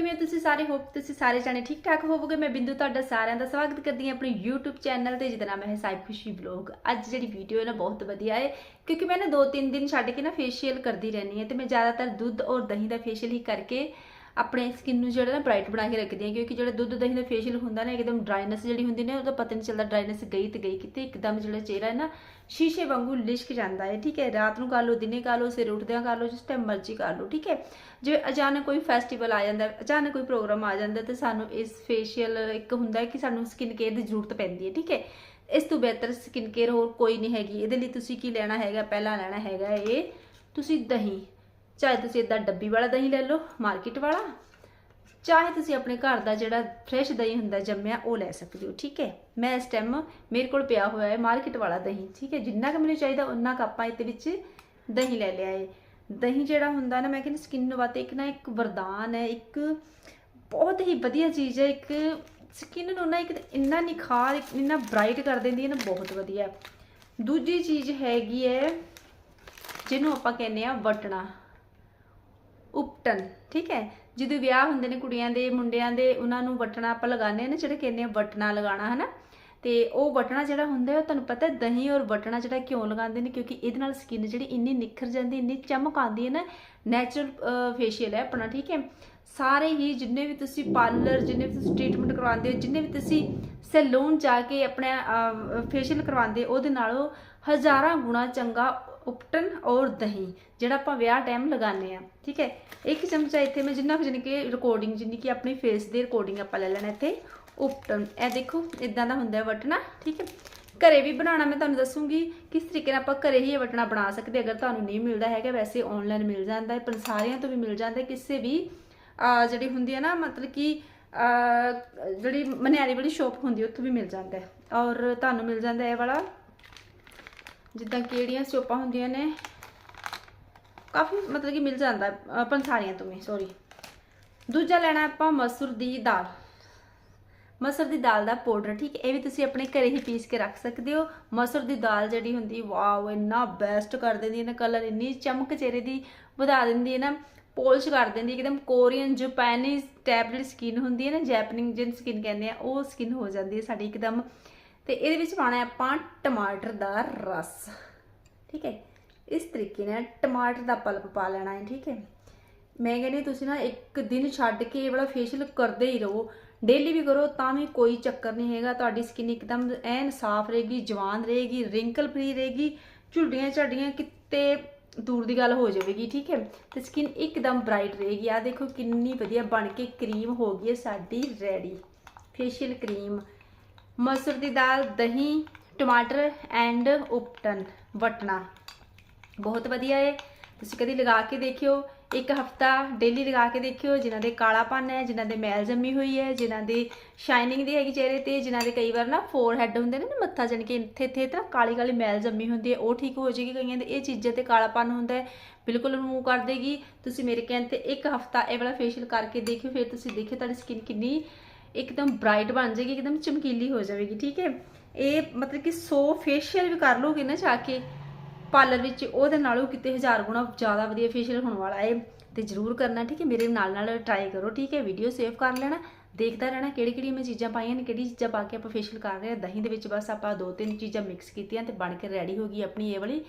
ਕਿਵੇਂ ਤੁਸੀਂ ਸਾਰੇ? ਹੋਪ ਤੁਸੀਂ ਸਾਰੇ ਜਾਣੇ ਠੀਕ ਠਾਕ ਹੋਵੋਗੇ। ਮੈਂ ਬਿੰਦੂ ਤੁਹਾਡਾ ਸਾਰਿਆਂ ਦਾ ਸਵਾਗਤ ਕਰਦੀ ਹਾਂ ਆਪਣੇ YouTube ਚੈਨਲ ਤੇ, ਜਿਹਦਾ ਨਾਮ ਹੈ ਸਾਈ ਖੁਸ਼ੀ ਵਲੌਗ ਅੱਜ ਜਿਹੜੀ ਵੀਡੀਓ ਹੈ ਨਾ, ਬਹੁਤ ਵਧੀਆ ਹੈ, ਕਿਉਂਕਿ ਮੈਂ ਨਾ 2-3 ਦਿਨ ਛੱਡ ਕੇ ਨਾ ਫੇਸ਼ੀਅਲ ਕਰਦੀ ਰਹਿੰਦੀ ਹਾਂ ਤੇ ਮੈਂ ਜ਼ਿਆਦਾਤਰ ਦੁੱਧ ਔਰ ਦਹੀਂ ਦਾ ਫੇਸ਼ੀਅਲ ਹੀ ਕਰਕੇ ਆਪਣੇ ਸਕਿਨ ਨੂੰ ਜਿਹੜਾ ਨਾ ਬ੍ਰਾਈਟ ਬਣਾ ਕੇ ਰੱਖਦੀ ਹਾਂ, ਕਿਉਂਕਿ ਜਿਹੜਾ ਦੁੱਧ ਦਹੀਂ ਦਾ ਫੇਸ਼ੀਅਲ ਹੁੰਦਾ ਨਾ, ਇੱਕਦਮ ਡਰਾਈਨੈਸ ਜਿਹੜੀ ਹੁੰਦੀ ਨੇ, ਉਹਦਾ ਪਤਾ ਨਹੀਂ ਚੱਲਦਾ ਡਰਾਈਨੈਸ ਗਈ ਤੇ ਗਈ ਕਿਤੇ, ਇੱਕਦਮ ਜਿਹੜਾ ਚਿਹਰਾ ਹੈ ਨਾ, ਸ਼ੀਸ਼ੇ ਵਾਂਗੂ ਲਿਸ਼ਕ ਜਾਂਦਾ ਹੈ, ਠੀਕ ਹੈ? ਰਾਤ ਨੂੰ ਕਰ ਲਓ, ਦਿਨੇ ਕਰ ਲਓ ਸਿਰ ਉੱਠਦਿਆਂ ਕਰ ਲਓ, ਜਿਸ ਟਾਈਮ ਮਰਜ਼ੀ ਕਰ ਲਓ, ਠੀਕ ਹੈ? ਜੇ ਅਚਾਨਕ ਕੋਈ ਫੈਸਟੀਵਲ ਆ ਜਾਂਦਾ, ਅਚਾਨਕ ਕੋਈ ਪ੍ਰੋਗਰਾਮ ਆ ਜਾਂਦਾ, ਤੇ ਸਾਨੂੰ ਇਸ ਫੇਸ਼ੀਅਲ ਇੱਕ ਹੁੰਦਾ ਕਿ ਸਾਨੂੰ ਸਕਿਨ ਕੇਅਰ ਦੀ ਜ਼ਰੂਰਤ ਪੈਂਦੀ ਹੈ, ਠੀਕ ਹੈ? ਇਸ ਤੋਂ ਬਿਹਤਰ ਸਕਿਨ ਕੇਅਰ ਹੋਰ ਕੋਈ ਨਹੀਂ ਹੈਗੀ, ਇਹਦੇ ਲਈ ਤੁਸੀਂ ਕੀ ਲੈਣਾ ਹੈਗਾ? ਪਹਿਲਾਂ ਲੈਣਾ ਹੈਗਾ ਇਹ, ਤੁਸੀਂ ਦਹੀਂ। ਚਾਹੇ ਤੁਸੀਂ ਇਦਾਂ ਡੱਬੀ ਵਾਲਾ ਦਹੀਂ ਲੈ ਲਓ, ਮਾਰਕੀਟ ਵਾਲਾ, ਚਾਹੇ ਤੁਸੀਂ ਆਪਣੇ ਘਰ ਦਾ ਜਿਹੜਾ ਫਰੈਸ਼ ਦਹੀਂ ਹੁੰਦਾ ਜੰਮਿਆ, ਉਹ ਲੈ ਸਕਦੇ ਹੋ, ਠੀਕ ਹੈ? ਮੈਂ ਇਸ ਟਾਈਮ ਮੇਰੇ ਕੋਲ ਪਿਆ ਹੋਇਆ ਹੈ ਮਾਰਕੀਟ ਵਾਲਾ ਦਹੀਂ, ਠੀਕ ਹੈ? ਜਿੰਨਾ ਕੁ ਮੈਨੂੰ ਚਾਹੀਦਾ ਉਨਾ ਕੁ ਆਪਾਂ ਇਹਦੇ ਵਿੱਚ ਦਹੀਂ ਲੈ ਲਿਆ ਹੈ। ਦਹੀਂ ਜਿਹੜਾ ਹੁੰਦਾ ਨਾ, ਮੈਂ ਕਹਿੰਦੀ ਸਕਿਨ ਵਾਸਤੇ ਇੱਕ ਨਾ ਇੱਕ ਵਰਦਾਨ ਹੈ, ਇੱਕ ਬਹੁਤ ਹੀ ਵਧੀਆ ਚੀਜ਼ ਹੈ, ਇੱਕ ਸਕਿਨ ਨੂੰ ਨਾ ਇੱਕ ਇੰਨਾ ਨਿਖਾਰ ਇੰਨਾ ਬ੍ਰਾਈਟ ਕਰ ਦਿੰਦੀ ਹੈ ਨਾ, ਬਹੁਤ ਵਧੀਆ। ਦੂਜੀ ਚੀਜ਼ ਹੈਗੀ ਹੈ, ਜਿਹਨੂੰ ਆਪਾਂ ਕਹਿੰਦੇ ਆ ਵਟਣਾ। ਉਪਟਨ, ਠੀਕ ਹੈ? ਜਦੋਂ ਵਿਆਹ ਹੁੰਦੇ ਨੇ ਕੁੜੀਆਂ ਦੇ, ਮੁੰਡਿਆਂ ਦੇ, ਉਹਨਾਂ ਨੂੰ ਵਟਣਾ ਆਪਾਂ ਲਗਾਉਂਦੇ ਆ ਨਾ, ਜਿਹੜੇ ਕਹਿੰਦੇ ਆ ਵਟਣਾ ਲਗਾਉਣਾ, ਹਨਾ? ਤੇ ਉਹ ਵਟਣਾ ਜਿਹੜਾ ਹੁੰਦਾ ਹੈ, ਉਹ ਤੁਹਾਨੂੰ ਪਤਾ ਦਹੀਂ ਔਰ ਵਟਣਾ ਜਿਹੜਾ ਕਿਉਂ ਲਗਾਉਂਦੇ ਨੇ? ਕਿਉਂਕਿ ਇਹਦੇ ਨਾਲ ਸਕਿਨ ਜਿਹੜੀ ਇੰਨੀ ਨਿਖਰ ਜਾਂਦੀ, ਇੰਨੀ ਚਮਕ ਆਉਂਦੀ ਹੈ ਨਾ ਨੈਚੁਰਲ ਫੇਸ਼ੀਅਲ ਹੈ ਆਪਣਾ, ਠੀਕ ਹੈ? ਸਾਰੇ ਹੀ ਜਿੰਨੇ ਵੀ ਤੁਸੀਂ ਪਾਰਲਰ ਜਿੰਨੇ ਵੀ ਤੁਸੀਂ ਟ੍ਰੀਟਮੈਂਟ ਕਰਵਾਉਂਦੇ ਹੋ, ਜਿੰਨੇ ਵੀ ਤੁਸੀਂ ਸੈਲੂਨ ਜਾ ਕੇ ਆਪਣਾ ਫੇਸ਼ੀਅਲ ਕਰਵਾਉਂਦੇ ਉਹਦੇ ਨਾਲੋਂ ਹਜ਼ਾਰਾਂ ਗੁਣਾ ਚੰਗਾ ਉਪਟਨ ਔਰ ਦਹੀਂ, ਜਿਹੜਾ ਆਪਾਂ ਵਿਆਹ ਟਾਈਮ ਲਗਾਉਂਦੇ ਆ ਠੀਕ ਹੈ? ਇੱਕ ਚਮਚਾ ਇੱਥੇ? ਮੈਂ ਜਿੰਨਾ ਕੁ ਜਾਣੀ ਕਿ ਰਿਕਾਰਡਿੰਗ ਜਿੰਨੀ ਕਿ ਆਪਣੀ ਫੇਸ ਦੀ ਰਿਕਾਰਡਿੰਗ ਆਪਾਂ ਲੈ ਲੈਣਾ ਇੱਥੇ, ਉਪਟਨ। ਇਹ ਦੇਖੋ, ਇਦਾਂ ਦਾ ਹੁੰਦਾ ਹੈ ਵਟਣਾ, ਠੀਕ ਹੈ? ਘਰੇ ਵੀ ਬਣਾਉਣਾ ਮੈਂ ਤੁਹਾਨੂੰ ਦੱਸੂਗੀ, ਕਿਸ ਤਰੀਕੇ ਨਾਲ ਆਪਾਂ ਘਰੇ ਹੀ ਇਹ ਵਟਣਾ ਬਣਾ ਸਕਦੇ ਅਗਰ ਤੁਹਾਨੂੰ ਨਹੀਂ ਮਿਲਦਾ ਹੈਗਾ, ਵੈਸੇ ਆਨਲਾਈਨ ਮਿਲ ਜਾਂਦਾ ਹੈ ਪੰਸਾਰੀਆਂ ਤੋਂ ਵੀ ਮਿਲ ਜਾਂਦਾ ਕਿਸੇ ਵੀ ਜਿਹੜੀ ਹੁੰਦੀ ਹੈ ਨਾ, ਮਤਲਬ ਕਿ ਜਿਹੜੀ ਮਨਿਆਰੀ ਵਾਲੀ ਸ਼ੋਪ ਹੁੰਦੀ ਉੱਥੋਂ ਵੀ ਮਿਲ ਜਾਂਦਾ ਹੈ। ਔਰ ਤੁਹਾਨੂੰ ਮਿਲ ਜਾਂਦਾ ਇਹ ਵਾਲਾ ਜਿੱਦਾਂ ਕਿਹੜੀਆਂ ਸ਼ੋਪਾਂ ਹੁੰਦੀਆਂ ਨੇ ਕਾਫੀ ਮਤਲਬ ਕਿ ਮਿਲ ਜਾਂਦਾ ਹੈ, ਅਹ ਪੰਸਾਰੀਆਂ ਤੋਂ ਵੀ ਸੌਰੀ ਦੂਜਾ ਲੈਣਾ ਆਪਾਂ ਮਸੂਰ ਦੀ ਦਾਲ। ਮਸਰ ਦੀ ਦਾਲ ਦਾ ਪਾਊਡਰ ਠੀਕ ਇਹ ਵੀ ਤੁਸੀਂ ਆਪਣੇ ਘਰੇ ਹੀ ਪੀਸ ਕੇ ਰੱਖ ਸਕਦੇ ਹੋ। ਮਸਰ ਦੀ ਦਾਲ ਜਿਹੜੀ ਹੁੰਦੀ ਵਾਓ ਇੰਨਾ ਬੈਸਟ ਕਰ ਦਿੰਦੀ ਹੈ ਨਾ ਕਲਰ ਇੰਨੀ ਚਮਕ ਚਿਹਰੇ ਦੀ ਵਧਾ ਦਿੰਦੀ ਹੈ ਨਾ ਪੋਲਿਸ਼ ਕਰ ਦਿੰਦੀ ਇੱਕਦਮ ਕੋਰੀਅਨ ਜਾਪਾਨੀਜ਼ ਟਾਈਪ ਜਿਹੜੀ ਸਕਿਨ ਹੁੰਦੀ ਹੈ ਨਾ ਜੈਪਨਿੰਗ ਜਿਹਨ ਸਕਿਨ ਕਹਿੰਦੇ ਆ ਉਹ ਸਕਿਨ ਹੋ ਜਾਂਦੀ ਹੈ ਸਾਡੀ ਇੱਕਦਮ ਤੇ ਇਹਦੇ ਵਿੱਚ ਪਾਣਾ ਆਪਾਂ ਟਮਾਟਰ ਦਾ ਰਸ। ਠੀਕ ਹੈ? ਇਸ ਤਰੀਕੇ ਨਾਲ ਟਮਾਟਰ ਦਾ ਪਲਪ ਪਾ ਲੈਣਾ ਹੈ, ਠੀਕ ਹੈ? ਮੈਂ ਕਹਿੰਦੀ ਤੁਸੀਂ ਨਾ ਇੱਕ ਦਿਨ ਛੱਡ ਕੇ ਇਹ ਵਾਲਾ ਫੇਸ਼ੀਅਲ ਕਰਦੇ ਹੀ ਰਹੋ। ਡੇਲੀ ਵੀ ਕਰੋ, ਤਾਂ ਵੀ ਕੋਈ ਚੱਕਰ ਨਹੀਂ ਹੈਗਾ। ਤੁਹਾਡੀ ਸਕਿਨ ਇੱਕਦਮ ਐਨ ਸਾਫ਼ ਰਹੇਗੀ, ਜਵਾਨ ਰਹੇਗੀ ਰਿੰਕਲ ਫ੍ਰੀ ਰਹੇਗੀ। ਝੁੱਡੀਆਂ ਝਾਡੀਆਂ ਕਿਤੇ ਦੂਰ ਦੀ ਗੱਲ ਹੋ ਜਾਵੇਗੀ, ਠੀਕ ਹੈ? ਤੇ ਸਕਿਨ ਇੱਕਦਮ ਬ੍ਰਾਈਟ ਰਹੇਗੀ। ਆ ਦੇਖੋ ਕਿੰਨੀ ਵਧੀਆ ਬਣ ਕੇ ਕਰੀਮ ਹੋ ਗਈ ਹੈ ਸਾਡੀ ਰੈਡੀ ਫੇਸ਼ੀਅਲ ਕਰੀਮ ਮਸਰ ਦੀ ਦਾਲ, ਦਹੀਂ, ਟਮਾਟਰ ਐਂਡ ਉਪਟਨ, ਵਟਣਾ। ਬਹੁਤ ਵਧੀਆ ਹੈ ਤੁਸੀਂ ਕਦੀ ਲਗਾ ਕੇ ਦੇਖਿਓ। ਇੱਕ ਹਫਤਾ ਡੇਲੀ ਲਗਾ ਕੇ ਦੇਖਿਓ। ਜਿਨ੍ਹਾਂ ਦੇ ਕਾਲਾਪਨ ਹੈ, ਜਿਨ੍ਹਾਂ ਦੇ ਮੈਲ ਜੰਮੀ ਹੋਈ ਹੈ, ਜਿਨ੍ਹਾਂ ਦੇ ਸ਼ਾਈਨਿੰਗ ਦੀ ਹੈਗੀ ਚਿਹਰੇ ਤੇ, ਜਿਨ੍ਹਾਂ ਦੇ ਕਈ ਵਾਰ ਨਾ ਫੋਰਹੈਡ ਹੁੰਦੇ ਨੇ ਨਾ, ਮੱਥਾ ਜਾਣੀ ਕੇ ਇੱਥੇ ਇੱਥੇ ਤਾਂ ਕਾਲੀ ਕਾਲੀ ਮੈਲ ਜੰਮੀ ਹੁੰਦੀ ਹੈ। ਉਹ ਠੀਕ ਹੋ ਜਾਏਗੀ ਕਈਆਂ ਦੇ। ਇਹ ਚੀਜ਼ਾਂ ਤੇ ਕਾਲਾਪਨ ਹੁੰਦਾ ਹੈ। ਬਿਲਕੁਲ ਰਿਮੂਵ ਕਰ ਦੇਗੀ। ਤੁਸੀਂ ਮੇਰੇ ਕਹਿਣ ਤੇ ਇੱਕ ਹਫਤਾ ਇਹ ਵਾਲਾ ਫੇਸ਼ੀਅਲ ਕਰਕੇ ਦੇਖਿਓ। ਫਿਰ ਤੁਸੀਂ ਦੇਖਿਓ ਤੁਹਾਡੀ ਸਕਿਨ ਕਿੰਨੀ ਇੱਕਦਮ ਬ੍ਰਾਈਟ ਬਣ ਜਾਏਗੀ, ਇੱਕਦਮ ਚਮਕੀਲੀ ਹੋ ਜਾਵੇਗੀ, ਠੀਕ ਹੈ? ਇਹ ਮਤਲਬ ਕਿ 100 ਫੇਸ਼ੀਅਲ ਵੀ ਕਰ ਲੋਗੇ ਨਾ ਜਾ ਕੇ ਪਾਰਲਰ ਵਿੱਚ ਉਹਦੇ ਨਾਲੋਂ ਕਿਤੇ ਹਜ਼ਾਰ ਗੁਣਾ ਜ਼ਿਆਦਾ ਵਧੀਆ ਫੇਸ਼ੀਅਲ ਹੋਣ ਵਾਲਾ ਹੈ। ਤੇ ਜਰੂਰ ਕਰਨਾ, ਠੀਕ ਹੈ? ਮੇਰੇ ਨਾਲ ਨਾਲ ਟਰਾਈ ਕਰੋ, ਠੀਕ ਹੈ? ਵੀਡੀਓ ਸੇਵ ਕਰ ਲੈਣਾ, ਦੇਖਦਾ ਰਹਿਣਾ ਕਿਹੜੀ ਕਿਹੜੀ ਮੈਂ ਚੀਜ਼ਾਂ ਪਾਈਆਂ ਨੇ, ਕਿਹੜੀ ਚੀਜ਼ਾਂ ਪਾ ਕੇ ਆਪਾਂ ਫੇਸ਼ੀਅਲ ਕਰ ਰਹੇ ਹਾਂ। ਦਹੀਂ ਦੇ ਵਿੱਚ ਬਸ ਆਪਾਂ ਦੋ ਤਿੰਨ ਚੀਜ਼ਾਂ ਮਿਕਸ ਕੀਤੀਆਂ ਤੇ ਬਣ ਕੇ ਰੈਡੀ ਹੋ ਗਈ ਆਪਣੀ ਇਹ ਵਾਲੀ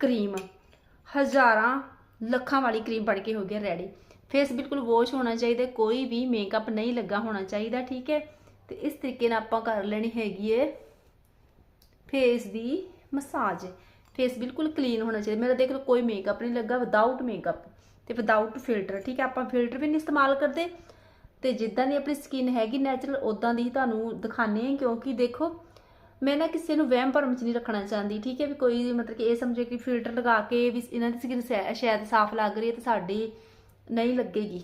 ਕਰੀਮ ਹਜ਼ਾਰਾਂ ਲੱਖਾਂ ਵਾਲੀ ਕਰੀਮ ਬਣ ਕੇ ਹੋ ਗਈ ਰੈਡੀ ਫੇਸ ਬਿਲਕੁਲ ਵਾਸ਼ ਹੋਣਾ ਚਾਹੀਦਾ, ਕੋਈ ਵੀ ਮੇਕਅਪ ਨਹੀਂ ਲੱਗਾ ਹੋਣਾ ਚਾਹੀਦਾ, ਠੀਕ ਹੈ? ਤੇ ਇਸ ਤਰੀਕੇ ਨਾਲ ਆਪਾਂ ਕਰ ਲੈਣੀ ਹੈਗੀ ਹੈ ਫੇਸ ਦੀ ਮਸਾਜ ਫੇਸ ਬਿਲਕੁਲ ਕਲੀਨ ਹੋਣਾ ਚਾਹੀਦਾ। ਮੇਰਾ ਦੇਖ ਲਓ, ਕੋਈ ਮੇਕਅਪ ਨਹੀਂ ਲੱਗਾ ਵਿਦਆਊਟ ਮੇਕਅਪ ਤੇ ਵਿਦਆਊਟ ਫਿਲਟਰ ਠੀਕ ਹੈ? ਆਪਾਂ ਫਿਲਟਰ ਵੀ ਨਹੀਂ ਇਸਤੇਮਾਲ ਕਰਦੇ। ਤੇ ਜਿੱਦਾਂ ਦੀ ਆਪਣੀ ਸਕਿਨ ਹੈਗੀ ਨੈਚੁਰਲ ਉਦਾਂ ਦੀ ਹੀ ਤੁਹਾਨੂੰ ਦਿਖਾਣੇ ਆ ਕਿਉਂਕਿ ਦੇਖੋ, ਮੈਂ ਨਾ ਕਿਸੇ ਨੂੰ ਵਹਿਮ ਭਰਮ ਚ ਨਹੀਂ ਰੱਖਣਾ ਚਾਹੁੰਦੀ, ਠੀਕ ਹੈ? ਵੀ ਕੋਈ ਮਤਲਬ ਕਿ ਇਹ ਸਮਝੇ ਕਿ ਫਿਲਟਰ ਲਗਾ ਕੇ ਵੀ ਇਹਨਾਂ ਦੀ ਸਕਿਨ ਸ਼ਾਇਦ ਸਾਫ਼ ਲੱਗ ਰਹੀ ਹੈ ਤੇ ਸਾਡੀ ਨਹੀਂ ਲੱਗੇਗੀ।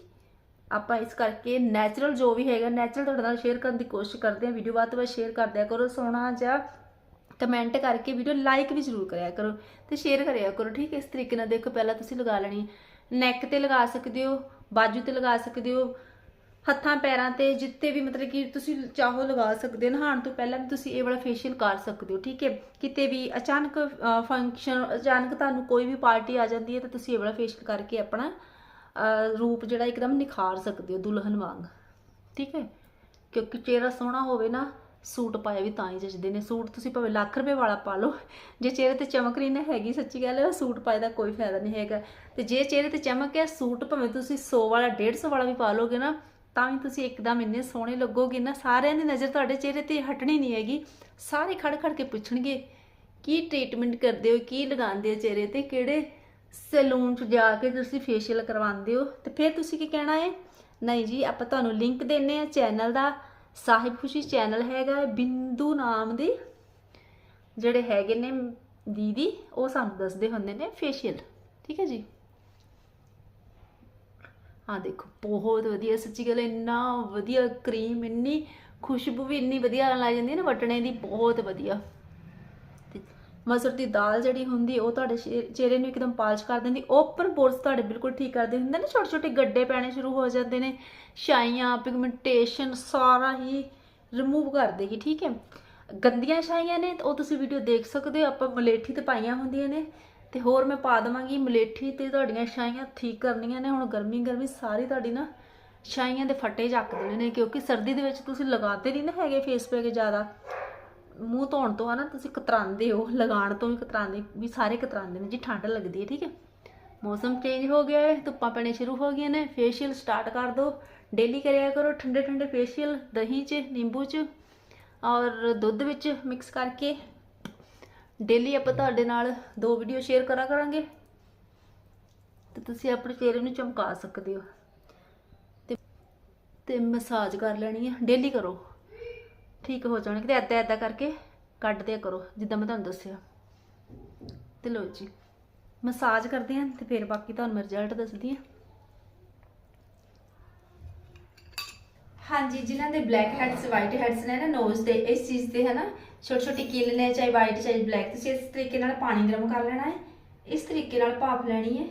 ਆਪਾਂ ਇਸ ਕਰਕੇ ਨੈਚੁਰਲ ਜੋ ਵੀ ਹੈਗਾ ਨੈਚੁਰਲ ਤੁਹਾਡੇ ਨਾਲ ਸ਼ੇਅਰ ਕਰਨ ਦੀ ਕੋਸ਼ਿਸ਼ ਕਰਦੇ ਹਾਂ। ਵੀਡੀਓ ਬਾਅਦ ਤੋਂ ਬਾਅਦ ਸ਼ੇਅਰ ਕਰਦਿਆ ਕਰੋ। ਸੋਹਣਾ ਜਿਹਾ ਕਮੈਂਟ ਕਰਕੇ ਵੀਡੀਓ ਲਾਈਕ ਵੀ ਜ਼ਰੂਰ ਕਰਿਆ ਕਰੋ ਤੇ ਸ਼ੇਅਰ ਕਰਿਆ ਕਰੋ, ਠੀਕ ਹੈ? ਇਸ ਤਰੀਕੇ ਨਾਲ ਦੇਖੋ, ਪਹਿਲਾਂ ਤੁਸੀਂ ਲਗਾ ਲੈਣੀ ਨੈਕ ਤੇ ਲਗਾ ਸਕਦੇ ਹੋ, ਬਾਜੂ ਤੇ ਲਗਾ ਸਕਦੇ ਹੋ, ਹੱਥਾਂ, ਪੈਰਾਂ ਤੇ ਜਿੱਤੇ ਵੀ ਮਤਲਬ ਕਿ ਤੁਸੀਂ ਚਾਹੋ ਲਗਾ ਸਕਦੇ ਹੋ। ਨਹਾਉਣ ਤੋਂ ਪਹਿਲਾਂ ਵੀ ਤੁਸੀਂ ਇਹ ਵਾਲਾ ਫੇਸ਼ੀਅਲ ਕਰ ਸਕਦੇ ਹੋ, ਠੀਕ ਹੈ? ਕਿਤੇ ਵੀ ਅਚਾਨਕ ਫੰਕਸ਼ਨ ਅਚਾਨਕ ਤੁਹਾਨੂੰ ਕੋਈ ਵੀ ਪਾਰਟੀ ਆ ਜਾਂਦੀ ਹੈ, ਤਾਂ ਤੁਸੀਂ ਇਹ ਵਾਲਾ ਫੇਸ਼ੀਅਲ ਕਰਕੇ ਆਪਣਾ ਰੂਪ ਜਿਹੜਾ ਇੱਕਦਮ ਨਿਖਾਰ ਸਕਦੇ ਹੋ ਦੁਲਹਨ ਵਾਂਗ। ਠੀਕ ਹੈ? ਕਿਉਂਕਿ ਚਿਹਰਾ ਸੋਹਣਾ ਹੋਵੇ ਨਾ, ਸੂਟ ਪਾਇਆ ਵੀ ਤਾਂ ਹੀ ਜਚਦੇ ਨੇ। ਸੂਟ ਤੁਸੀਂ ਭਾਵੇਂ ਲੱਖ ਰੁਪਏ ਵਾਲਾ ਪਾ ਲਓ, ਜੇ ਚਿਹਰੇ ਤੇ ਚਮਕ ਨਹੀਂ ਨਾ ਹੈਗੀ, ਸੱਚੀ ਗੱਲ ਹੈ, ਸੂਟ ਪਾਏ ਦਾ ਕੋਈ ਫਾਇਦਾ ਨਹੀਂ ਹੈਗਾ। ਤੇ ਜੇ ਚਿਹਰੇ ਤੇ ਚਮਕ ਹੈ, ਸੂਟ ਭਾਵੇਂ ਤੁਸੀਂ 100 ਵਾਲਾ 150 ਵਾਲਾ ਵੀ ਪਾ ਲੋਗੇ ਨਾ, ਤਾਂ ਵੀ ਤੁਸੀਂ ਇੱਕਦਮ ਇੰਨੇ ਸੋਹਣੇ ਲੱਗੋਗੇ ਨਾ, ਸਾਰਿਆਂ ਦੀ ਨਜ਼ਰ ਤੁਹਾਡੇ ਚਿਹਰੇ ਤੇ ਹਟਣੀ ਨਹੀਂ ਹੈਗੀ। ਸਾਰੇ ਖੜ ਖੜ ਕੇ ਪੁੱਛਣਗੇ, ਕੀ ਟ੍ਰੀਟਮੈਂਟ ਕਰਦੇ ਹੋ, ਕੀ ਲਗਾਉਂਦੇ ਹੋ ਚਿਹਰੇ ਤੇ, ਕਿਹੜੇ ਸੈਲੂਨ 'ਚ ਜਾ ਕੇ ਤੁਸੀਂ ਫੇਸ਼ੀਅਲ ਕਰਵਾਉਂਦੇ ਹੋ, ਤੇ ਫਿਰ ਤੁਸੀਂ ਕੀ ਕਹਿਣਾ ਹੈ? ਨਹੀਂ ਜੀ, ਆਪਾਂ ਤੁਹਾਨੂੰ ਲਿੰਕ ਦਿੰਨੇ ਆ ਚੈਨਲ ਦਾ। ਸਾਹਿਬ ਖੁਸ਼ੀ ਚੈਨਲ ਹੈਗਾ ਬਿੰਦੂ ਨਾਮ ਦੀ। ਜਿਹੜੇ ਹੈਗੇ ਨੇ ਦੀਦੀ, ਉਹ ਸਾਨੂੰ ਦੱਸਦੇ ਹੁੰਦੇ ਨੇ ਫੇਸ਼ੀਅਲ ਠੀਕ ਹੈ ਜੀ? ਆ ਦੇਖੋ, ਬਹੁਤ ਵਧੀਆ, ਸੱਚੀ ਗੱਲ ਇੰਨਾ ਵਧੀਆ ਕਰੀਮ ਇੰਨੀ ਖੁਸ਼ਬੂ ਵੀ ਇੰਨੀ ਵਧੀਆ ਆਉਣ ਲੱਗ ਜਾਂਦੀ ਹੈ ਨਾ, ਵਟਣੇ ਦੀ, ਬਹੁਤ ਵਧੀਆ। ਮਸਰ ਦੀ ਦਾਲ ਜਿਹੜੀ ਹੁੰਦੀ, ਉਹ ਤੁਹਾਡੇ ਚਿਹ- ਚਿਹਰੇ ਨੂੰ ਇੱਕਦਮ ਪਾਲਿਸ਼ ਕਰ ਦਿੰਦੀ ਓਪਨ ਪੋਰਸ ਤੁਹਾਡੇ ਬਿਲਕੁਲ ਠੀਕ ਕਰ ਦਿੰਦੇ ਨੇ ਛੋਟੇ ਛੋਟੇ ਗੱਡੇ ਪੈਣੇ ਸ਼ੁਰੂ ਹੋ ਜਾਂਦੇ ਨੇ ਛਾਈਆਂ ਪਿਗਮੈਂਟੇਸ਼ਨ ਸਾਰਾ ਹੀ ਰਿਮੂਵ ਕਰ ਦੇਗੀ, ਠੀਕ ਹੈ? ਗੰਦੀਆਂ ਛਾਈਆਂ ਨੇ ਉਹ ਤੁਸੀਂ ਵੀਡੀਓ ਦੇਖ ਸਕਦੇ ਹੋ, ਆਪਾਂ ਮਲੇਠੀ ਤੇ ਪਾਈਆਂ ਹੁੰਦੀਆਂ ਨੇ, ਤੇ ਹੋਰ ਮੈਂ ਪਾ ਦੇਵਾਂਗੀ, ਮਲੇਠੀ ਤੇ ਤੁਹਾਡੀਆਂ ਛਾਈਆਂ ਠੀਕ ਕਰਨੀਆਂ ਨੇ, ਹੁਣ ਗਰਮੀ ਗਰਮੀ ਸਾਰੀ ਤੁਹਾਡੀ ਨਾ ਛਾਈਆਂ ਦੇ ਫੱਟੇ ਚੱਕ ਦੇਣੇ ਨੇ, ਕਿਉਂਕਿ ਸਰਦੀ ਦੇ ਵਿੱਚ ਤੁਸੀਂ ਲਗਾਤੇ ਨਹੀਂ ਨਾ ਹੈਗੇ ਫੇਸ ਪੈਕ ਜ਼ਿਆਦਾ। ਮੂੰਹ ਧੋਣ ਤੋਂ ਹਨਾ ਤੁਸੀਂ ਕਤਰਾਉਂਦੇ ਹੋ, ਲਗਾਉਣ ਤੋਂ ਵੀ ਕਤਰਾਉਂਦੇ, ਵੀ ਸਾਰੇ ਕਤਰਾਉਂਦੇ ਨੇ, ਜੀ ਠੰਡ ਲੱਗਦੀ ਹੈ, ਠੀਕ ਹੈ? ਮੌਸਮ ਚੇਂਜ ਹੋ ਗਿਆ ਹੈ, ਧੁੱਪਾਂ ਪੈਣੇ ਸ਼ੁਰੂ ਹੋ ਗਈਆਂ ਨੇ ਫੇਸ਼ੀਅਲ ਸਟਾਰਟ ਕਰ ਦਿਓ। ਡੇਲੀ ਕਰਿਆ ਕਰੋ, ਠੰਡੇ ਠੰਡੇ ਫੇਸ਼ੀਅਲ ਦਹੀਂ 'ਚ, ਨਿੰਬੂ 'ਚ, ਔਰ ਦੁੱਧ ਵਿੱਚ ਮਿਕਸ ਕਰਕੇ। ਡੇਲੀ ਆਪਾਂ ਤੁਹਾਡੇ ਨਾਲ ਦੋ ਵੀਡੀਓ ਸ਼ੇਅਰ ਕਰਾ ਕਰਾਂਗੇ। ਤੇ ਤੁਸੀਂ ਆਪਣੇ ਚਿਹਰੇ ਨੂੰ ਚਮਕਾ ਸਕਦੇ ਹੋ। ਤੇ ਤੇ ਮਸਾਜ ਕਰ ਲੈਣੀ ਹੈ ਡੇਲੀ ਕਰੋ। ਠੀਕ ਹੋ ਜਾਣਗੇ ਤੇ ਐਦਾਂ ਐਦਾਂ ਕਰਕੇ ਕੱਢ ਦਿਆ ਕਰੋ, ਜਿੱਦਾਂ ਮੈਂ ਤੁਹਾਨੂੰ ਦੱਸਿਆ। ਤੇ ਲੋ ਜੀ, ਮਸਾਜ ਕਰਦੇ ਹਾਂ ਤੇ ਫਿਰ ਬਾਕੀ ਤੁਹਾਨੂੰ ਮੈਂ ਰਿਜ਼ਲਟ ਦੱਸਦੀ ਹਾਂ ਹਾਂਜੀ, ਜਿਨ੍ਹਾਂ ਦੇ ਬਲੈਕ ਹੈਡਸ ਵਾਈਟ ਹੈਡਸ ਨੇ ਨਾ ਨੋਜ਼ ਤੇ, ਇਸ ਚੀਜ਼ ਤੇ ਹੈ ਨਾ ਛੋਟੀ ਛੋਟੀ ਕਿੱਲ ਨੇ, ਚਾਹੇ ਵਾਈਟ ਚਾਹੇ ਬਲੈਕ ਤੁਸੀਂ ਇਸ ਤਰੀਕੇ ਨਾਲ ਪਾਣੀ ਗਰਮ ਕਰ ਲੈਣਾ ਹੈ। ਇਸ ਤਰੀਕੇ ਨਾਲ ਭਾਪ ਲੈਣੀ ਹੈ।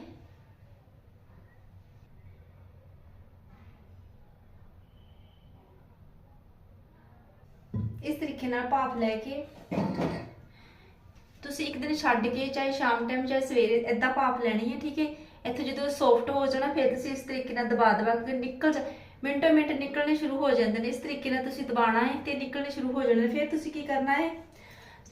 ਇਸ ਤਰੀਕੇ ਨਾਲ ਭਾਪ ਲੈ ਕੇ ਤੁਸੀਂ ਇੱਕ ਦਿਨ ਛੱਡ ਕੇ ਚਾਹੇ ਸ਼ਾਮ ਟਾਈਮ ਚਾਹੇ ਸਵੇਰੇ ਏਦਾਂ ਭਾਪ ਲੈਣੀ ਹੈ, ਠੀਕ ਹੈ? ਇੱਥੇ ਜਦੋਂ ਸੌਫਟ ਹੋ ਜਾਣਾ ਫਿਰ ਤੁਸੀਂ ਇਸ ਤਰੀਕੇ ਨਾਲ ਦਬਾ ਦਬਾ ਕੇ ਨਿਕਲ ਜਾ ਮਿੰਟੋ ਮਿੰਟ ਨਿਕਲਣੇ ਸ਼ੁਰੂ ਹੋ ਜਾਂਦੇ ਨੇ। ਇਸ ਤਰੀਕੇ ਨਾਲ ਤੁਸੀਂ ਦਬਾਣਾ ਹੈ ਤੇ ਨਿਕਲਣੇ ਸ਼ੁਰੂ ਹੋ ਜਾਣੇ ਫਿਰ ਤੁਸੀਂ ਕੀ ਕਰਨਾ ਹੈ?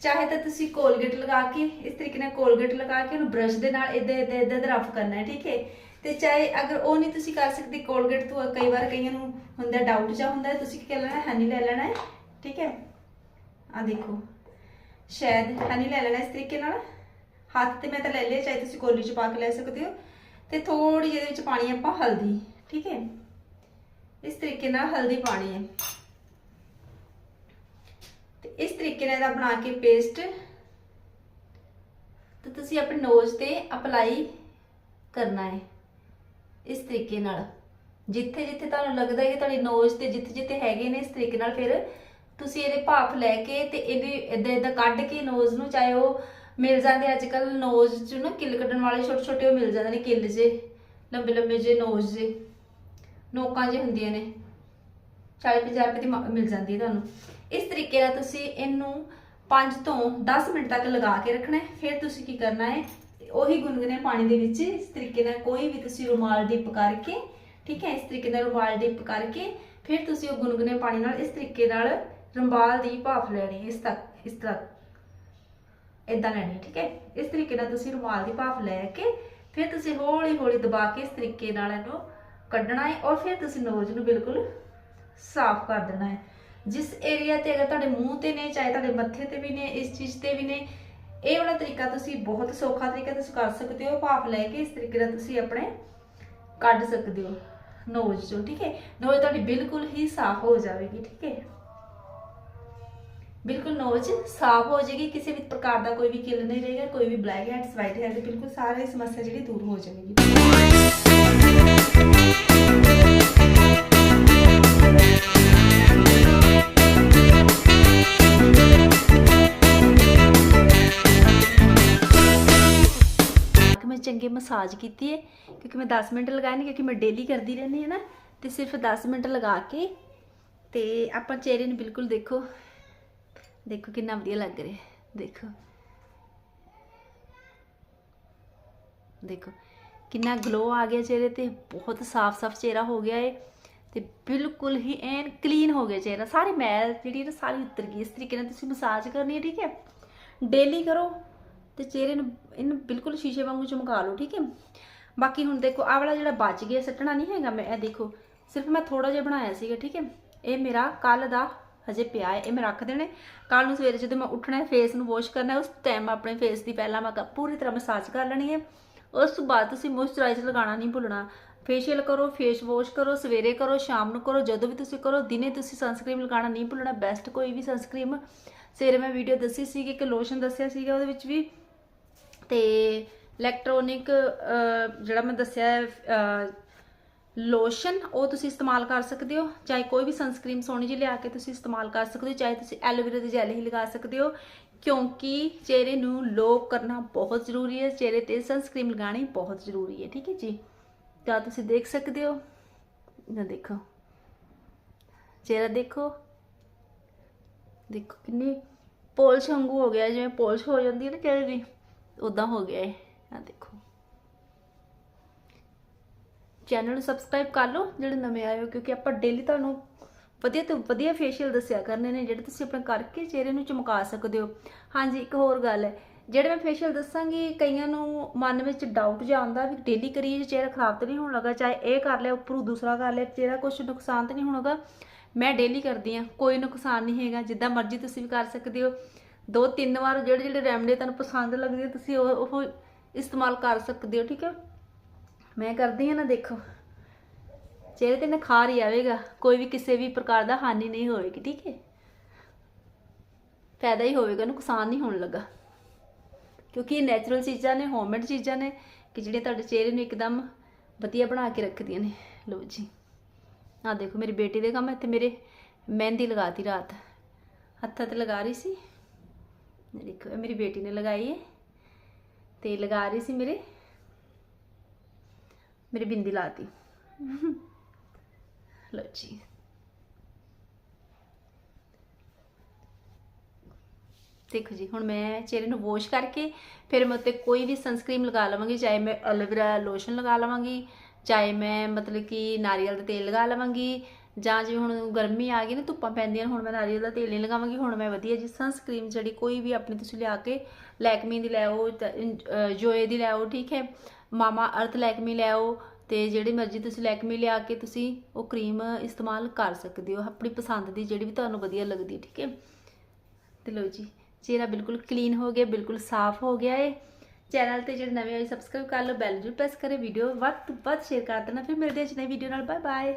ਚਾਹੇ ਤਾਂ ਤੁਸੀਂ ਕੋਲਗੇਟ ਲਗਾ ਕੇ, ਇਸ ਤਰੀਕੇ ਨਾਲ ਕੋਲਗੇਟ ਲਗਾ ਕੇ ਉਹਨੂੰ ਬ੍ਰਸ਼ ਦੇ ਨਾਲ ਇਦਾਂ ਇਦਾਂ ਇਦਾਂ ਰਫ ਕਰਨਾ ਹੈ, ਠੀਕ ਹੈ? ਤੇ ਚਾਹੇ ਅਗਰ ਉਹ ਨਹੀਂ ਤੁਸੀਂ ਕਰ ਸਕਦੇ ਕੋਲਗੇਟ ਤੋਂ ਕਈ ਵਾਰ ਕਈਆਂ ਨੂੰ ਹੁੰਦਾ ਡਾਊਟ ਜਾਂ ਹੁੰਦਾ ਤੁਸੀਂ ਕੀ ਕਰ ਲੈਣਾ ਹਨੀ ਲੈ ਲੈਣਾ ਹੈ? ਠੀਕ ਹੈ? ਆ ਦੇਖੋ। ਸ਼ਾਇਦ ਹਨੀ ਲੈ ਲੈਣਾ ਇਸ ਤਰੀਕੇ ਨਾਲ। ਹੱਥ ਤੇ ਮੈਂ ਤਾਂ ਲੈ ਲਿਆ, ਚਾਹੇ ਤੁਸੀਂ ਕੋਲੀ ਚ ਪਾ ਕੇ ਲੈ ਸਕਦੇ ਹੋ। ਤੇ ਥੋੜੀ ਜਿਹੇ ਵਿੱਚ ਪਾਣੀ ਆਪਾਂ ਹਲਦੀ, ਠੀਕ ਹੈ? ਇਸ ਤਰੀਕੇ ਨਾਲ ਹਲਦੀ ਪਾਣੀ ਹੈ। ਤੇ ਇਸ ਤਰੀਕੇ ਨਾਲ ਇਹਦਾ ਬਣਾ ਕੇ ਪੇਸਟ ਤੇ ਤੁਸੀਂ ਆਪਣੇ ਨੋਜ਼ ਤੇ ਅਪਲਾਈ ਕਰਨਾ ਹੈ। ਇਸ ਤਰੀਕੇ ਨਾਲ। ਜਿੱਥੇ ਜਿੱਥੇ ਤੁਹਾਨੂੰ ਲੱਗਦਾ ਹੈ ਕਿ ਤੁਹਾਡੀ ਨੋਜ਼ ਤੇ ਜਿੱਥੇ ਜਿੱਥੇ ਹੈਗੇ ਨੇ, ਇਸ ਤਰੀਕੇ ਨਾਲ ਫਿਰ ਤੁਸੀਂ ਇਹਦੇ ਭਾਫ ਲੈ ਕੇ ਤੇ ਇਹਦੇ ਇਦਾਂ ਇਦਾਂ ਕੱਢ ਕੇ ਨੋਜ਼ ਨੂੰ ਚਾਹੇ ਉਹ ਮਿਲ ਜਾਂਦੇ ਅੱਜ ਕੱਲ ਨੋਜ਼ 'ਚ ਨਾ ਕਿੱਲ ਕੱਢਣ ਵਾਲੇ ਛੋਟੇ ਛੋਟੇ ਉਹ ਮਿਲ ਜਾਂਦੇ ਨੇ ਕਿੱਲ ਜੇ ਲੰਬੇ ਲੰਬੇ ਜੇ ਨੋਜ਼ ਜੇ, ਨੋਕਾਂ ਜੇ ਹੁੰਦੀਆਂ ਨੇ। 40 50 ਰੁਪਏ ਦੀ ਮ- ਮਿਲ ਜਾਂਦੀ ਹੈ ਤੁਹਾਨੂੰ। ਇਸ ਤਰੀਕੇ ਨਾਲ ਤੁਸੀਂ ਇਹਨੂੰ 5 ਤੋਂ 10 ਮਿੰਟ ਤੱਕ ਲਗਾ ਕੇ ਰੱਖਣਾ ਹੈ। ਫਿਰ ਤੁਸੀਂ ਕੀ ਕਰਨਾ ਹੈ, ਉਹੀ ਗੁਨਗੁਨੇ ਪਾਣੀ ਦੇ ਵਿੱਚ ਇਸ ਤਰੀਕੇ ਨਾਲ ਕੋਈ ਵੀ ਤੁਸੀਂ ਰੁਮਾਲ ਡਿਪ ਕਰਕੇ, ਠੀਕ ਹੈ, ਇਸ ਤਰੀਕੇ ਨਾਲ ਰੁਮਾਲ ਡਿਪ ਕਰਕੇ, ਫਿਰ ਤੁਸੀਂ ਉਹ ਗੁਨਗੁਨੇ ਪਾਣੀ ਨਾਲ ਇਸ ਤਰੀਕੇ ਨਾਲ ਰੁਮਾਲ ਦੀ ਭਾਫ ਲੈਣੀ ਇਸ ਤੱਕ ਇਸ ਤਰ੍ਹਾਂ। ਇਦਾਂ ਲੈਣੀ ਹੈ, ਠੀਕ ਹੈ? ਇਸ ਤਰੀਕੇ ਨਾਲ ਤੁਸੀਂ ਰੁਮਾਲ ਦੀ ਭਾਫ ਲੈ ਕੇ ਫਿਰ ਤੁਸੀਂ ਹੌਲੀ ਹੌਲੀ ਦਬਾ ਕੇ ਇਸ ਤਰੀਕੇ ਨਾਲ ਇਹਨੂੰ ਕੱਢਣਾ ਹੈ ਔਰ ਫਿਰ ਤੁਸੀਂ ਨੋਜ਼ ਨੂੰ ਬਿਲਕੁਲ ਸਾਫ਼ ਕਰ ਦੇਣਾ ਹੈ। ਜਿਸ ਏਰੀਆ ਤੇ ਅਗਰ ਤੁਹਾਡੇ ਮੂੰਹ ਤੇ ਨੇ ਚਾਹੇ ਤੁਹਾਡੇ ਮੱਥੇ ਤੇ ਵੀ ਨੇ ਇਸ ਚੀਜ਼ ਤੇ ਵੀ ਨੇ ਇਹ ਵਾਲਾ ਤਰੀਕਾ ਤੁਸੀਂ ਬਹੁਤ ਸੌਖਾ ਤਰੀਕਾ ਤੁਸੀਂ ਕਰ ਸਕਦੇ ਹੋ। ਭਾਫ ਲੈ ਕੇ ਇਸ ਤਰੀਕੇ ਨਾਲ ਤੁਸੀਂ ਆਪਣੇ ਕੱਢ ਸਕਦੇ ਹੋ ਨੋਜ਼ ਚੋਂ ਠੀਕ ਹੈ? ਨੋਜ਼ ਤੁਹਾਡੀ ਬਿਲਕੁਲ ਹੀ ਸਾਫ਼ ਹੋ ਜਾਵੇਗੀ ਠੀਕ ਹੈ? ਬਿਲਕੁਲ ਨੋਜ਼ ਸਾਫ਼ ਹੋ ਜਾਏਗੀ, ਕਿਸੇ ਵੀ ਪ੍ਰਕਾਰ ਦਾ ਕੋਈ ਵੀ ਕਿਲ ਨਹੀਂ ਰਹੇਗਾ, ਕੋਈ ਵੀ ਬਲੈਕ ਹੈਡਸ ਵਾਈਟ ਹੈਡ ਬਿਲਕੁਲ ਸਾਰੀ ਸਮੱਸਿਆ ਜਿਹੜੀ ਦੂਰ ਹੋ ਜਾਵੇਗੀ ਮੈਂ ਚੰਗੇ ਮਸਾਜ ਕੀਤੀ ਹੈ ਕਿਉਂਕਿ ਮੈਂ 10 ਮਿੰਟ ਲਗਾਏ ਨੇ, ਕਿਉਂਕਿ ਮੈਂ ਡੇਲੀ ਕਰਦੀ ਰਹਿੰਦੀ ਹਾਂ ਨਾ, ਤੇ ਸਿਰਫ 10 ਮਿੰਟ ਲਗਾ ਕੇ ਤੇ ਆਪਾਂ ਚਿਹਰੇ ਨੂੰ ਬਿਲਕੁਲ ਦੇਖੋ ਦੇਖੋ ਕਿੰਨਾ ਵਧੀਆ ਲੱਗ ਰਿਹਾ ਹੈ। ਦੇਖੋ। ਦੇਖੋ, ਕਿੰਨਾ ਗਲੋ ਆ ਗਿਆ ਚਿਹਰੇ ਤੇ, ਬਹੁਤ ਸਾਫ਼-ਸਾਫ਼ ਚਿਹਰਾ ਹੋ ਗਿਆ ਏ ਤੇ ਬਿਲਕੁਲ ਹੀ ਐਨ ਕਲੀਨ ਹੋ ਗਿਆ ਚਿਹਰਾ। ਸਾਰੀ ਮੈਲ ਜਿਹੜੀ ਨਾ, ਸਾਰੀ ਉਤਰ ਗਈ। ਇਸ ਤਰੀਕੇ ਨਾਲ ਤੁਸੀਂ ਮਸਾਜ ਕਰਨੀ ਹੈ, ਠੀਕ ਹੈ? ਡੇਲੀ ਕਰੋ ਤੇ ਚਿਹਰੇ ਨੂੰ, ਇਹਨੂੰ ਬਿਲਕੁਲ ਸ਼ੀਸ਼ੇ ਵਾਂਗੂ ਚਮਕਾ ਲਓ, ਠੀਕ ਹੈ? ਬਾਕੀ ਹੁਣ ਦੇਖੋ, ਆਹ ਵਾਲਾ ਜਿਹੜਾ ਬਚ ਗਿਆ, ਸੱਟਣਾ ਨਹੀਂ ਹੈਗਾ ਮੈਂ, ਇਹ ਦੇਖੋ, ਸਿਰਫ ਮੈਂ ਥੋੜਾ ਜਿਹਾ ਬਣਾਇਆ ਸੀਗਾ, ਠੀਕ ਹੈ? ਇਹ ਮੇਰਾ ਕੱਲ ਦਾ ਹਜੇ ਪਿਆ ਹੈ, ਇਹ ਮੈਂ ਰੱਖ ਦੇਣੇ ਕੱਲ ਨੂੰ ਸਵੇਰੇ ਜਦੋਂ ਮੈਂ ਉੱਠਣਾ ਹੈ ਫੇਸ ਨੂੰ ਵਾਸ਼ ਕਰਨਾ ਹੈ, ਉਸ ਟਾਈਮ ਆਪਣੇ ਫੇਸ ਦੀ ਪਹਿਲਾਂ ਮੈਂ ਪੂਰੀ ਤਰ੍ਹਾਂ ਮਸਾਜ ਕਰ ਲੈਣੀ ਹੈ। ਉਸ ਤੋਂ ਬਾਅਦ ਤੁਸੀਂ ਮੋਇਸਚਰਾਈਜ਼ਰ ਲਗਾਉਣਾ ਨਹੀਂ ਭੁੱਲਣਾ। ਫੇਸ਼ੀਅਲ ਕਰੋ ਫੇਸ ਵਾਸ਼ ਕਰੋ, ਸਵੇਰੇ ਕਰੋ, ਸ਼ਾਮ ਨੂੰ ਕਰੋ, ਜਦੋਂ ਵੀ ਤੁਸੀਂ ਕਰੋ, ਦਿਨੇ ਤੁਸੀਂ ਸਨਸਕ੍ਰੀਮ ਲਗਾਉਣਾ ਨਹੀਂ ਭੁੱਲਣਾ ਬੈਸਟ ਕੋਈ ਵੀ ਸਨਸਕ੍ਰੀਮ ਸਵੇਰੇ ਮੈਂ ਵੀਡੀਓ ਦੱਸੀ ਸੀਗੀ ਕਿ ਲੋਸ਼ਨ ਦੱਸਿਆ ਸੀਗਾ ਉਹਦੇ ਵਿੱਚ ਵੀ। ਤੇ ਇਲੈਕਟ੍ਰੋਨਿਕ ਜਿਹੜਾ ਮੈਂ ਦੱਸਿਆ ਲੋਸ਼ਨ ਉਹ ਤੁਸੀਂ ਇਸਤੇਮਾਲ ਕਰ ਸਕਦੇ ਹੋ, ਚਾਹੇ ਕੋਈ ਵੀ ਸਨਸਕ੍ਰੀਮ ਸੋਹਣੀ ਜਿਹੀ ਲਿਆ ਕੇ ਤੁਸੀਂ ਇਸਤੇਮਾਲ ਕਰ ਸਕਦੇ ਹੋ, ਚਾਹੇ ਤੁਸੀਂ ਐਲੋਵੇਰਾ ਦੀ ਜੈਲ ਹੀ ਲਗਾ ਸਕਦੇ ਹੋ, ਕਿਉਂਕਿ ਚਿਹਰੇ ਨੂੰ ਲੋਕ ਕਰਨਾ ਬਹੁਤ ਜ਼ਰੂਰੀ ਹੈ, ਚਿਹਰੇ ਤੇ ਸਨਸਕ੍ਰੀਮ ਲਗਾਉਣੀ ਬਹੁਤ ਜ਼ਰੂਰੀ ਹੈ, ਠੀਕ ਹੈ ਜੀ? ਤਾਂ ਤੁਸੀਂ ਦੇਖ ਸਕਦੇ ਹੋ, ਨਾ ਦੇਖੋ। ਚਿਹਰਾ ਦੇਖੋ। ਦੇਖੋ ਕਿੰਨੀ ਪੋਲਿਸ਼ ਵਾਂਗੂ ਹੋ ਗਿਆ, ਜਿਵੇਂ ਪੋਲਿਸ਼ ਹੋ ਜਾਂਦੀ ਹੈ ਨਾ ਚਿਹਰੇ ਦੀ ਉਦਾਂ ਹੋ ਗਿਆ ਹੈ ਆ ਦੇਖੋ। ਚੈਨਲ ਨੂੰ ਸਬਸਕ੍ਰਾਈਬ ਕਰ ਲਓ, ਜਿਹੜੇ ਨਵੇਂ ਆਏ ਹੋ, ਕਿਉਂਕਿ ਆਪਾਂ ਡੇਲੀ ਤੁਹਾਨੂੰ ਵਧੀਆ ਤੋਂ ਵਧੀਆ ਫੇਸ਼ੀਅਲ ਦੱਸਿਆ ਕਰਨੇ ਨੇ, ਜਿਹੜੇ ਤੁਸੀਂ ਆਪਣਾ ਕਰਕੇ ਚਿਹਰੇ ਨੂੰ ਚਮਕਾ ਸਕਦੇ ਹੋ। ਹਾਂਜੀ, ਇੱਕ ਹੋਰ ਗੱਲ ਹੈ, ਜਿਹੜੇ ਮੈਂ ਫੇਸ਼ੀਅਲ ਦੱਸਾਂਗੀ, ਕਈਆਂ ਨੂੰ ਮਨ ਵਿੱਚ ਡਾਊਟ ਜਿਹਾ ਆਉਂਦਾ ਵੀ ਡੇਲੀ ਕਰੀਏ ਜੇ ਚਿਹਰਾ ਖਰਾਬ ਤਾਂ ਨਹੀਂ ਹੋਣ ਲੱਗਾ, ਚਾਹੇ ਇਹ ਕਰ ਲਿਆ, ਉੱਪਰੋਂ ਦੂਸਰਾ ਕਰ ਲਿਆ, ਚਿਹਰਾ ਕੁਝ ਨੁਕਸਾਨ ਤਾਂ ਨਹੀਂ ਹੋਣਾਗਾ ਮੈਂ ਡੇਲੀ ਕਰਦੀ ਆ ਕੋਈ ਨੁਕਸਾਨ ਨਹੀਂ ਹੈਗਾ, ਜਿੱਦਾਂ ਮਰਜ਼ੀ ਤੁਸੀਂ ਵੀ ਕਰ ਸਕਦੇ ਹੋ। ਦੋ ਤਿੰਨ ਵਾਰ ਜਿਹੜੇ ਜਿਹੜੇ ਰੈਮਡੀ ਤੁਹਾਨੂੰ ਪਸੰਦ ਲੱਗਦੇ ਤੁਸੀਂ ਉਹ ਉਹ ਇਸਤੇਮਾਲ ਕਰ ਸਕਦੇ ਹੋ, ਠੀਕ ਹੈ? ਮੈਂ ਕਰਦੀ ਹਾਂ ਨਾ ਦੇਖੋ। ਚਿਹਰੇ ਤੇ ਨਿਖਾਰ ਹੀ ਆਵੇਗਾ। ਕੋਈ ਵੀ ਕਿਸੇ ਵੀ ਪ੍ਰਕਾਰ ਦਾ ਹਾਨੀ ਨਹੀਂ ਹੋਵੇਗੀ, ਠੀਕ ਹੈ? ਫਾਇਦਾ ਹੀ ਹੋਵੇਗਾ, ਨੁਕਸਾਨ ਨਹੀਂ ਹੋਣ ਲੱਗਾ। ਕਿਉਂਕਿ ਇਹ ਨੈਚੁਰਲ ਚੀਜ਼ਾਂ ਨੇ ਹੋਮਮੇਡ ਚੀਜ਼ਾਂ ਨੇ, ਕਿ ਜਿਹੜੀਆਂ ਤੁਹਾਡੇ ਚਿਹਰੇ ਨੂੰ ਇੱਕਦਮ ਵਧੀਆ ਬਣਾ ਕੇ ਰੱਖਦੀਆਂ ਨੇ। ਲੋ ਜੀ। ਆ ਦੇਖੋ, ਮੇਰੀ ਬੇਟੀ ਦੇ ਕੰਮ ਇੱਥੇ ਮੇਰੇ ਮਹਿੰਦੀ ਲਗਾਤੀ ਰਾਤ। ਹੱਥਾਂ ਤੇ ਲਗਾ ਰਹੀ ਸੀ। ਦੇਖੋ, ਇਹ ਮੇਰੀ ਬੇਟੀ ਨੇ ਲਗਾਈ ਹੈ। ਤੇ ਲਗਾ ਰਹੀ ਸੀ ਮੇਰੇ ਮੇਰੀ ਬਿੰਦੀ ਲਾਤੀ। ਲਓ ਜੀ। ਦੇਖੋ ਜੀ, ਹੁਣ ਮੈਂ ਚਿਹਰੇ ਨੂੰ ਵਾਸ਼ ਕਰਕੇ ਫਿਰ ਮੈਂ ਉੱਤੇ ਕੋਈ ਵੀ ਸਨਸਕ੍ਰੀਮ ਲਗਾ ਲਵਾਂਗੀ, ਚਾਹੇ ਮੈਂ ਐਲੋਵੇਰਾ ਲੋਸ਼ਨ ਲਗਾ ਲਵਾਂਗੀ, ਚਾਹੇ ਮੈਂ ਮਤਲਬ ਕਿ ਨਾਰੀਅਲ ਦਾ ਤੇਲ ਲਗਾ ਲਵਾਂਗੀ, ਜਾਂ ਜਿਵੇਂ ਹੁਣ ਗਰਮੀ ਆ ਗਈ ਨਾ, ਧੁੱਪਾਂ ਪੈਂਦੀਆਂ ਨੇ, ਹੁਣ ਮੈਂ ਨਾਰੀਅਲ ਦਾ ਤੇਲ ਨਹੀਂ ਲਗਾਵਾਂਗੀ, ਹੁਣ ਮੈਂ ਵਧੀਆ ਜੀ ਸਨਸਕ੍ਰੀਮ ਜਿਹੜੀ ਕੋਈ ਵੀ ਆਪਣੀ ਤੁਸੀਂ ਲਿਆ ਕੇ ਲੈਕਮੀ ਦੀ ਲੈ ਆਓ ਜੋਏ ਦੀ ਲੈ ਆਓ, ਠੀਕ ਹੈ? ਮਾਮਾ ਅਰਥ ਲੈਕਮੀ ਲੈ ਆਓ ਤੇ ਜਿਹੜੀ ਮਰਜ਼ੀ ਤੁਸੀਂ ਲੈਕਮੀ ਲਿਆ ਕੇ ਤੁਸੀਂ ਉਹ ਕਰੀਮ ਇਸਤੇਮਾਲ ਕਰ ਸਕਦੇ ਹੋ, ਆਪਣੀ ਪਸੰਦ ਦੀ ਜਿਹੜੀ ਵੀ ਤੁਹਾਨੂੰ ਵਧੀਆ ਲੱਗਦੀ ਹੈ, ਠੀਕ ਹੈ? ਤੇ ਲਓ ਜੀ, ਚਿਹਰਾ ਬਿਲਕੁਲ ਕਲੀਨ ਹੋ ਗਿਆ, ਬਿਲਕੁਲ ਸਾਫ਼ ਹੋ ਗਿਆ ਏ। ਚੈਨਲ ਤੇ ਜਿਹੜੇ ਨਵੇਂ ਆਏ ਸਬਸਕ੍ਰਾਈਬ ਕਰ ਲਓ ਬੈਲ ਜਰੂਰ ਪ੍ਰੈਸ ਕਰੇ ਵੀਡੀਓ ਵੱਧ ਤੋਂ ਵੱਧ ਸ਼ੇਅਰ ਕਰ ਦੇਣਾ। ਫਿਰ ਮਿਲਦੇ ਹਾਂ ਜੀ ਨਈ ਵੀਡੀਓ ਨਾਲ। Bye bye